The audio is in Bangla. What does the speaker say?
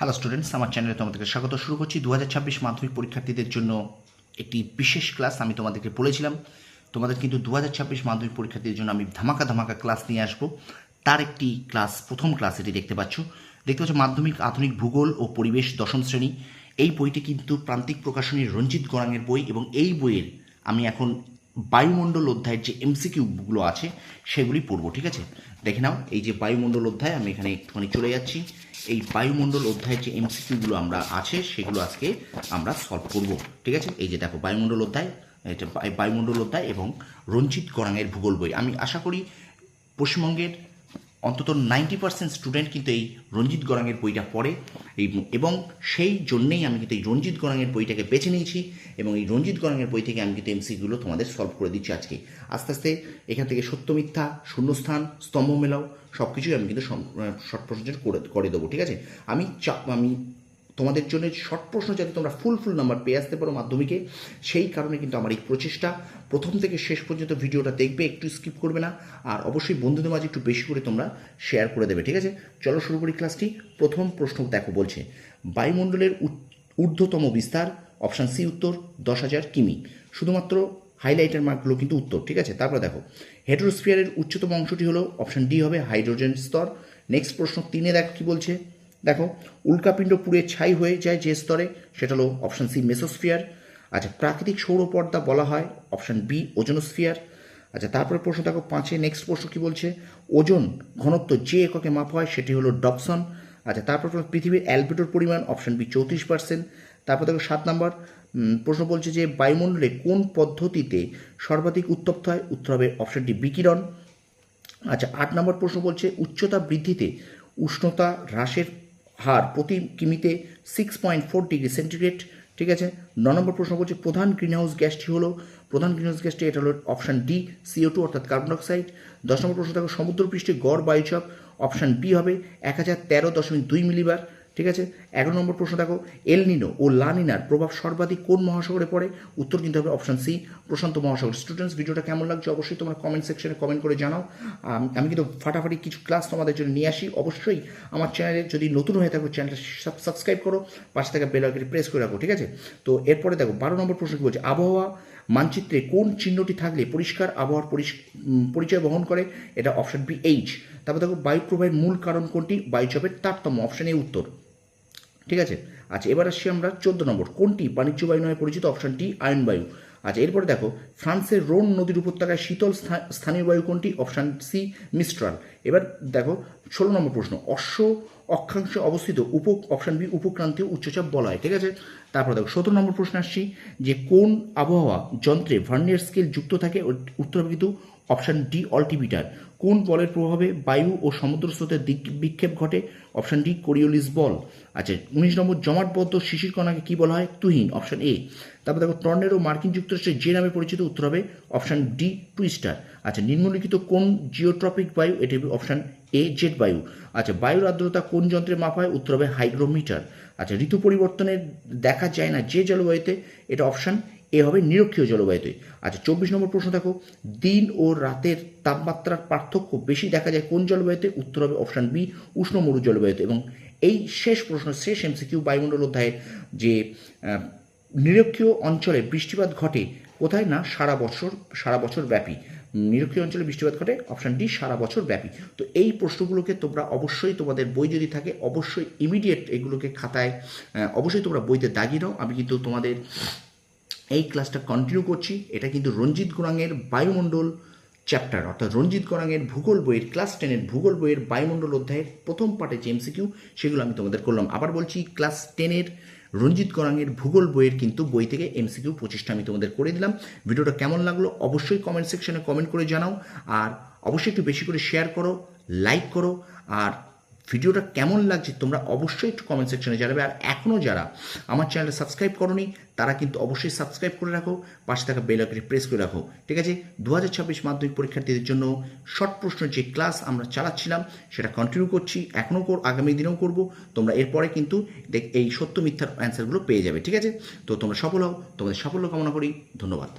হ্যালো স্টুডেন্টস আমার চ্যানেলে তোমাদেরকে স্বাগত। শুরু করছি দু হাজার ছাব্বিশ মাধ্যমিক পরীক্ষার্থীদের জন্য একটি বিশেষ ক্লাস আমি তোমাদেরকে বলেছিলাম। তোমাদের কিন্তু দু হাজার ছাব্বিশ মাধ্যমিক পরীক্ষার্থীদের জন্য আমি ধামাকা ধামাকা ক্লাস নিয়ে আসব। তার একটি ক্লাস প্রথম ক্লাস এটি দেখতে পাচ্ছ। দেখতে পাচ্ছ মাধ্যমিক, আধুনিক ভূগোল ও পরিবেশ দশম শ্রেণি। এই বইটি কিন্তু প্রান্তিক প্রকাশনীর রঞ্জিত গড়াঙের বই এবং এই বইয়ের আমি এখন বায়ুমণ্ডল অধ্যায়ের যে এমসিকিউগুলো আছে, সেগুলি পড়ব, ঠিক আছে? দেখে নাও, এই যে বায়ুমণ্ডল অধ্যায়, আমি এখানে একটুখানি চলে যাচ্ছি। এই বায়ুমণ্ডল অধ্যায়ের যে এমসিকিউগুলো আমরা আছে, সেগুলো আজকে আমরা সলভ করব। ঠিক আছে? এই যে দেখো, বায়ুমণ্ডল অধ্যায়, এটা বায়ু- বায়ুমণ্ডল অধ্যায় এবং রঞ্জিত করাঙের ভূগোল বই। আমি আশা করি পশ্চিমবঙ্গের অন্তত নাইনটি পার্সেন্ট স্টুডেন্ট কিন্তু এই রঞ্জিত গরাঙের বইটা পড়ে। এবং সেই জন্যেই আমি কিন্তু এই রঞ্জিত গরাঙের বইটাকে বেছে নিয়েছি এবং এই রঞ্জিত গরাঙের বই থেকে আমি কিন্তু এমসিগুলো তোমাদের সলভ করে দিচ্ছি আজকে। আস্তে আস্তে এখান থেকে সত্য মিথ্যা, শূন্যস্থান, স্তম্ভ মেলাও সব কিছুই আমি কিন্তু শর্ট প্রশ্ন করে করে দেবো, ঠিক আছে? আমি চা- আমি তোমাদের জন্য শর্ট প্রশ্ন যাতে তোমরা ফুল ফুল নাম্বার পেয়ে আসতে পারো মাধ্যমিকে, সেই কারণে কিন্তু আমার এই প্রচেষ্টা। প্রথম থেকে শেষ পর্যন্ত ভিডিওটা দেখবে, একটু স্কিপ করবে না, আর অবশ্যই বন্ধুদের মাঝে একটু বেশি করে তোমরা শেয়ার করে দেবে, ঠিক আছে? চলো শুরু করি ক্লাসটি প্রথম প্রশ্ন দেখো বলছে, বায়ুমণ্ডলের ঊর্ধ্বতম বিস্তার অপশান সি উত্তর, দশ হাজার কিমি। শুধুমাত্র হাইলাইটার মার্কগুলো কিন্তু উত্তর, ঠিক আছে? তারপরে দেখো হেড্রোস্ফিয়ারের উচ্চতম অংশটি হলো অপশান ডি হবে হাইড্রোজেন স্তর। নেক্সট প্রশ্ন তিনে দেখ কি বলছে দেখো উল্কাপিণ্ড পুড়ে ছাই হয়ে যায় যে স্তরে, সেটা হলো অপশান সি মেসোস্ফিয়ার আচ্ছা প্রাকৃতিক সৌরপর্দা বলা হয় অপশান বি ওজোনোস্ফিয়ার আচ্ছা তারপরে প্রশ্ন দেখো পাঁচে নেক্সট প্রশ্ন কি বলছে? ওজন ঘনত্ব যে এককে মাপা হয়, সেটি হলো ডপসন আচ্ছা তারপর পৃথিবীর অ্যালবিটোর পরিমাণ অপশান বি চৌত্রিশ পার্সেন্ট তারপর দেখো সাত নম্বর প্রশ্ন বলছে যে বায়ুমণ্ডলে কোন পদ্ধতিতে সর্বাধিক উত্তপ্ত হয়? উত্তর হবে অপশান ডি বিকিরণ। আচ্ছা আট নম্বর প্রশ্ন বলছে, উচ্চতা বৃদ্ধিতে উষ্ণতা হ্রাসের হার প্রতি কিমিতে six point four degree centigrade ঠিক আছে? ন নম্বর প্রশ্ন বলছে, প্রধান গ্রিনহাউস গ্যাসটি হলো, প্রধান গ্রিনহাউস গ্যাসটি এটা হলো অপশান ডি সিও টু অর্থাৎ কার্বন ডাইঅক্সাইড দশ নম্বর প্রশ্ন থাকবে সমুদ্রপৃষ্ঠে গড় বায়ুচাপ অপশান বি হবে, এক হাজার তেরো দশমিক দুই মিলিবার ঠিক আছে? এগারো নম্বর প্রশ্ন দেখো এলনিনো ও লানিনার প্রভাব সর্বাধিক কোন মহাসাগরে পড়ে? উত্তর কিন্তু হবে অপশান সি প্রশান্ত মহাসাগর। স্টুডেন্টস ভিডিওটা কেমন লাগছে অবশ্যই তোমরা কমেন্ট সেকশনে কমেন্ট করে জানাও। আমি কিন্তু ফাটাফাটি কিছু ক্লাস তোমাদের জন্য নিয়ে আসি। অবশ্যই আমার চ্যানেলে যদি নতুন হয়ে থাকো চ্যানেলটা সাবস্ক্রাইব করো, পাশে থাকা বেল আইকনটি প্রেস করে রাখো, ঠিক আছে? তো এরপরে দেখো, বারো নম্বর প্রশ্ন কি বলছে? আবহাওয়া মানচিত্রে কোন চিহ্নটি থাকলে পরিষ্কার আবহাওয়ার পরিচয় বহন করে? এটা অপশন বি এইচ তারপর দেখো বায়ু প্রবাহের মূল কারণ কোনটি? বায়ুচাপের তারতম্য অপশন এ উত্তর। ঠিক আছে? আচ্ছা এবার আসছি আমরা চোদ্দ নম্বর। কোনটি? বাণিজ্য বায়ু নামে পরিচিত অপশন টি আয়ন বায়ু। আচ্ছা এরপরে দেখো, ফ্রান্সের রোন নদীর উপত্যকায় শীতল স্থা- স্থানীয় বায়ু কোনটি? অপশান সি মিস্ট্রাল এবার দেখো, ষোলো নম্বর প্রশ্ন। অশ্ব অক্ষাংশে অবস্থিত উপ অপশন বি, উপক্রান্তীয় উচ্চচাপ বলা হয় ঠিক আছে? তারপর দেখো, সতেরো নম্বর প্রশ্ন আসছি যে কোন আবহাওয়া যন্ত্রে ভার্নিয়ার স্কেল যুক্ত থাকে উত্তর কিন্তু অপশন ডি অল্টিমিটার। কোন বলের প্রভাবে বায়ু ও সমুদ্র স্রোতের দিক বিক্ষেপ ঘটে? অপশান ডি কোরিওলিস বল। আচ্ছা উনিশ নম্বর জমাটবদ্ধ শিশির কণাকে কি বলা হয়? তুহিন, অপশন এ। তারপর দেখো টর্নেডো মার্কিন যুক্তরাষ্ট্রের যে নামে পরিচিত উত্তর হবে অপশান ডি টুইস্টার। আচ্ছা নিম্নলিখিত কোন জিওট্রপিক বায়ু? এটি হবে অপশন এ, জেট বায়ু। আচ্ছা বায়ুর আর্দ্রতা কোন যন্ত্রে মাপা হয়? উত্তর হবে হাইগ্রোমিটার। আচ্ছা ঋতু পরিবর্তনের দেখা যায় না যে জলবায়ুতে, এটা অপশন এ হবে নিরক্ষীয় জলবায়ুতে। আচ্ছা চব্বিশ নম্বর প্রশ্ন দেখো। দিন ও রাতের তাপমাত্রার পার্থক্য বেশি দেখা যায় কোন জলবায়ুতে? উত্তর হবে অপশান বি, উষ্ণ মরু জলবায়ুতে। এবং এই শেষ প্রশ্ন শেষ এমসিকিউ বায়ুমণ্ডল অধ্যায়ের যে নিরক্ষীয় অঞ্চলে বৃষ্টিপাত ঘটে কোথায় না সারা বছর সারা বছর ব্যাপী। নিরক্ষীয় অঞ্চলে বৃষ্টিপাত ঘটে, অপশান ডি, সারা বছর ব্যাপী। তো এই প্রশ্নগুলোকে তোমরা অবশ্যই তোমাদের বই যদি থাকে, অবশ্যই ইমিডিয়েট এগুলোকে খাতায় অবশ্যই তোমরা বইতে দাগিয়ে নাও। আমি কিন্তু তোমাদের এই ক্লাসটা কন্টিনিউ করছি। এটা কিন্তু রঞ্জিত গোরাঙের বায়ুমণ্ডল চ্যাপ্টার অর্থাৎ রঞ্জিত গোরাঙের ভূগোল বইয়ের ক্লাস টেনের ভূগোল বইয়ের বায়ুমণ্ডল অধ্যায়ের প্রথম পার্টে যে এমসিকিউ সেগুলো আমি তোমাদের করলাম। আবার বলছি ক্লাস টেনের রঞ্জিত গোরাঙের ভূগোল বইয়ের কিন্তু বই থেকে এমসিকিউ পঁচিশটা আমি তোমাদের করে দিলাম। ভিডিওটা কেমন লাগল অবশ্যই কমেন্ট সেকশনে কমেন্ট করে জানাও। আর অবশ্যই একটু বেশি করে শেয়ার করো লাইক করো, আর ভিডিওটা কেমন লাগছে তোমরা অবশ্যই একটু কমেন্ট সেকশনে জানাবে। আর এখনও যারা আমার চ্যানেলে সাবস্ক্রাইব করনি, তারা কিন্তু অবশ্যই সাবস্ক্রাইব করে রাখো, পাশে থাকা বেল আইকনটি প্রেস করে রাখো, ঠিক আছে? দু হাজার ছাব্বিশ মাধ্যমিক পরীক্ষার্থীদের জন্য শর্ট প্রশ্নের যে ক্লাস আমরা চালাচ্ছিলাম, সেটা কন্টিনিউ করছি এখনও আগামী দিনেও করব। তোমরা এরপরে কিন্তু এই সত্য মিথ্যার অ্যান্সারগুলো পেয়ে যাবে, ঠিক আছে? তো তোমরা সফল হও, তোমাদের সাফল্য কামনা করি, ধন্যবাদ।